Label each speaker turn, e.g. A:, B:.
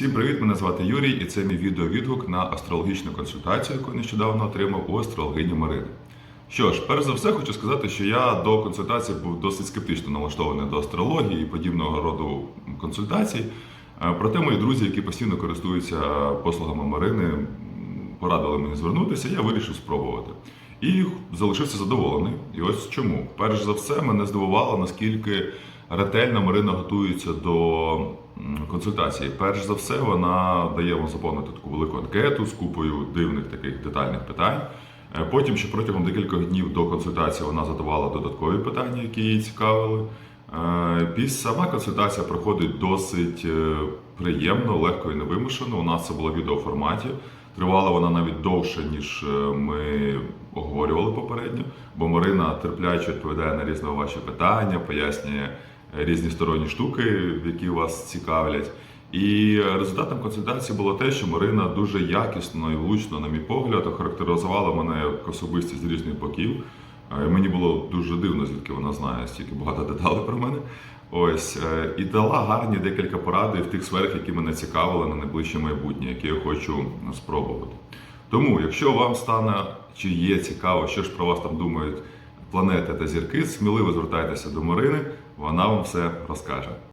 A: Всім привіт! Мене звати Юрій, і це мій відеовідгук на астрологічну консультацію, яку нещодавно отримав у астрологині Марини. Що ж, перш за все, хочу сказати, що я до консультації був досить скептично налаштований до астрології і подібного роду консультацій. Е, Проте мої друзі, які постійно користуються послугами Марини, порадили мені звернутися, я вирішив спробувати. І залишився задоволений. І ось чому. Перш за все, мене здивувало, наскільки ретельно Марина готується до консультації. Перш за все, вона дає вам заповнити таку велику анкету з купою дивних таких детальних питань. Е, Потім, ще протягом декількох днів до консультації, вона задавала додаткові питання, які її цікавили. Сама консультація проходить досить е, приємно, легко і невимушено. У нас це було в відеоформаті. Тривала вона навіть довше, ніж е, ми оговорювали попередньо, бо Марина терпляче відповідає на різні ваші питання, пояснює е, різні сторонні штуки, які вас цікавлять. І результатом консультації було те, що Марина дуже якісно і влучно, на мій погляд, охарактеризувала мене як особистість з різних боків. Е, Мені було дуже дивно, звідки вона знає стільки багато деталей про мене. Ось е, і дала гарні декілька поради в тих сферах, які мене цікавили на найближче майбутнє, які я хочу спробувати. Тому, якщо вам стане чи є цікаво, що ж про вас там думають планети та зірки, сміливо звертайтеся до Марини, вона вам все розкаже.